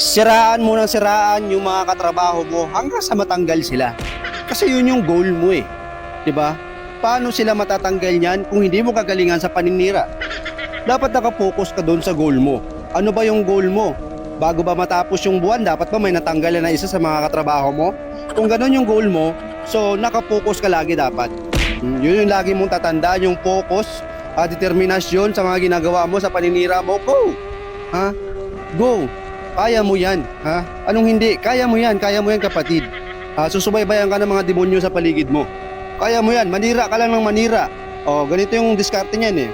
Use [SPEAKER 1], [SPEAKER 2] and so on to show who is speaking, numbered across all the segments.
[SPEAKER 1] siraan mo ng siraan yung mga katrabaho mo hanggang sa matanggal sila. Kasi yun yung goal mo eh. ba? Paano sila matatanggal niyan kung hindi mo kagalingan sa paninira? Dapat nakapokus ka doon sa goal mo. Ano ba yung goal mo? Bago ba matapos yung buwan, dapat ba may natanggal na isa sa mga katrabaho mo? Kung ganun yung goal mo, so nakapokus ka lagi dapat. Hmm, Yun yung lagi mong tatandaan, yung focus, ah, determinasyon sa mga ginagawa mo, sa paninira mo. Go! Ha? Go! Kaya mo yan. Ha? Anong hindi? Kaya mo yan. Kaya mo yan kapatid. Ah, susubaybayan ka ng mga demonyo sa paligid mo. Kaya mo yan. Manira ka lang ng manira. O, ganito yung diskarte niyan eh.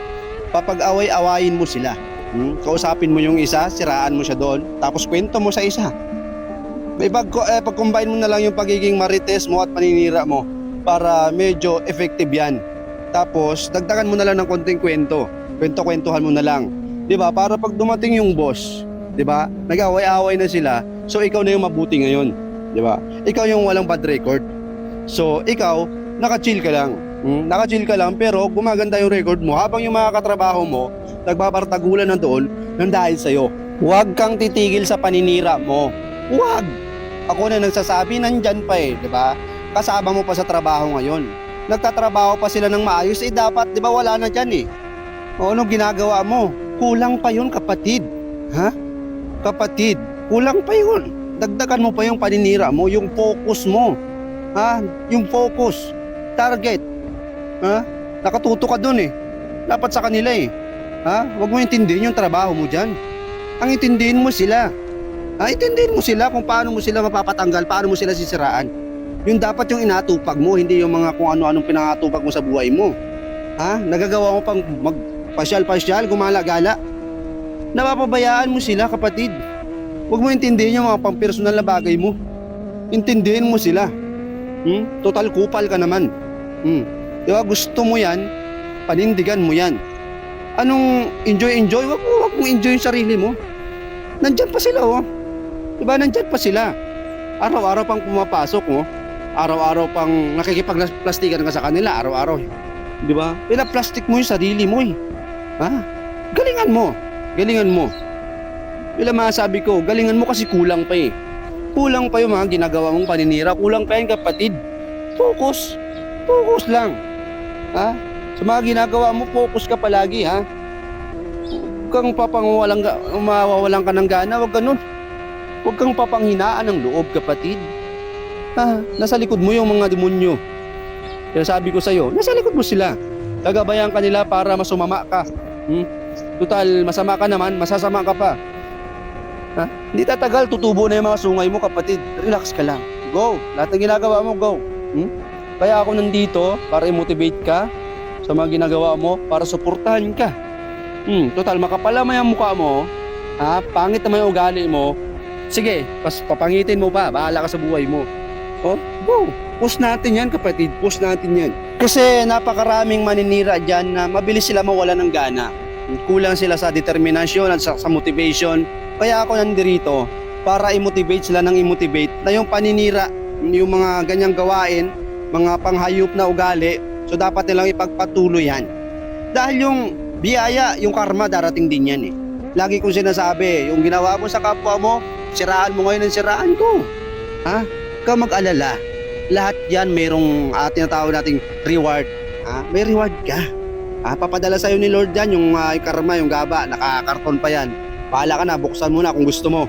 [SPEAKER 1] Papag-away-awayin mo sila. Hmm? Kausapin mo yung isa, siraan mo siya doon, tapos kwento mo sa isa. May pag, eh, pag-combine mo na lang yung pagiging marites mo at paninira mo para medyo effective yan. Tapos, dagdagan mo na lang ng konting kwento. Kwento-kwentuhan mo na lang. 'Di ba? Para pag dumating yung boss, 'di ba? Nag-away-away na sila. So ikaw na yung mabuti ngayon, 'di ba? Ikaw yung walang bad record. So ikaw, naka-chill ka lang. Hmm? Naka-chill ka lang pero gumaganda yung record mo habang yung mga katrabaho mo nagbabartagulan na doon ng dahil sa'yo. Huwag kang titigil sa paninira mo. Huwag! Ako na nagsasabi, nandyan pa eh, di ba? Kasama mo pa sa trabaho ngayon. Nagtatrabaho pa sila ng maayos, eh dapat, di ba wala na dyan eh. O anong ginagawa mo? Kulang pa yun, kapatid. Ha? Kapatid, kulang pa yun. Dagdagan mo pa yung paninira mo, yung focus mo. Ha? Yung focus. Target. Ha? Nakatuto ka dun eh. Dapat sa kanila eh. Ha? Huwag mo intindihin yung trabaho mo dyan. Ang intindihin mo sila. Ha? Intindihin mo sila kung paano mo sila mapapatanggal, paano mo sila sisiraan. Yung dapat yung inatupag mo, hindi yung mga kung ano-anong pinangatupag mo sa buhay mo. Ha? Nagagawa mo pang magpasyal-pasyal, gumala-gala. Napapabayaan mo sila, kapatid. Huwag mo intindihin yung mga pampersonal na bagay mo. Intindihin mo sila. Hmm? Total kupal ka naman. Hmm. Di ba? Gusto mo yan, panindigan mo yan. Anong enjoy-enjoy? Wag mo, mo enjoy yung sarili mo. Nandyan pa sila, oh. Di ba? Nandyan pa sila. Araw-araw pang pumapasok, oh. Araw-araw pang nakikipagplastikan ka sa kanila, araw-araw. Di ba? Pinaplastic mo yung sarili mo, eh. Ha? Galingan mo. Galingan mo. Bila masabi ko, galingan mo kasi kulang pa eh. Kulang pa yung mga ginagawa mong paninira. Kulang pa yan kapatid. Focus. Focus lang. Ha? Sa mga ginagawa mo, focus ka palagi ha. Huwag kang papangawalang, mawawalan ka ng gana. Huwag ganun. Huwag kang papanghinaan ng loob kapatid. Ha? Nasa likod mo yung mga demonyo. Kaya sabi ko sa'yo, nasa likod mo sila. Gagabayan ka nila para masumama ka. Hmm? Total, masama ka naman, masasama ka pa. Ha? Hindi tatagal, tutubo na yung mga sungay mo kapatid. Relax ka lang. Go. Lahat ng ginagawa mo, go. Hmm? Kaya ako nandito para i-motivate ka sa mga ginagawa mo, para suportahan ka. Hmm, total, makapala mo mukha mo, ha? pangit naman yung ugali mo, sige, pas papangitin mo pa, bahala ka sa buhay mo. Oh, go. Push natin yan kapatid, push natin yan. Kasi napakaraming maninira dyan na mabilis sila mawala ng gana. Kulang sila sa determinasyon at sa, sa motivation. Kaya ako nandirito para i-motivate sila ng i-motivate na yung paninira, yung mga ganyang gawain, mga panghayop na ugali, so dapat nilang ipagpatuloy yan. Dahil yung biyaya, yung karma darating din yan eh. Lagi kong sinasabi, yung ginawa mo sa kapwa mo, siraan mo ngayon ang siraan ko. Ha? Ka mag-alala. Lahat yan mayroong uh, tinatawag nating reward. Ha? May reward ka. Ha? Papadala sa'yo ni Lord yan, yung uh, karma, yung gaba, nakakarton pa yan. Bahala ka na, buksan mo na kung gusto mo.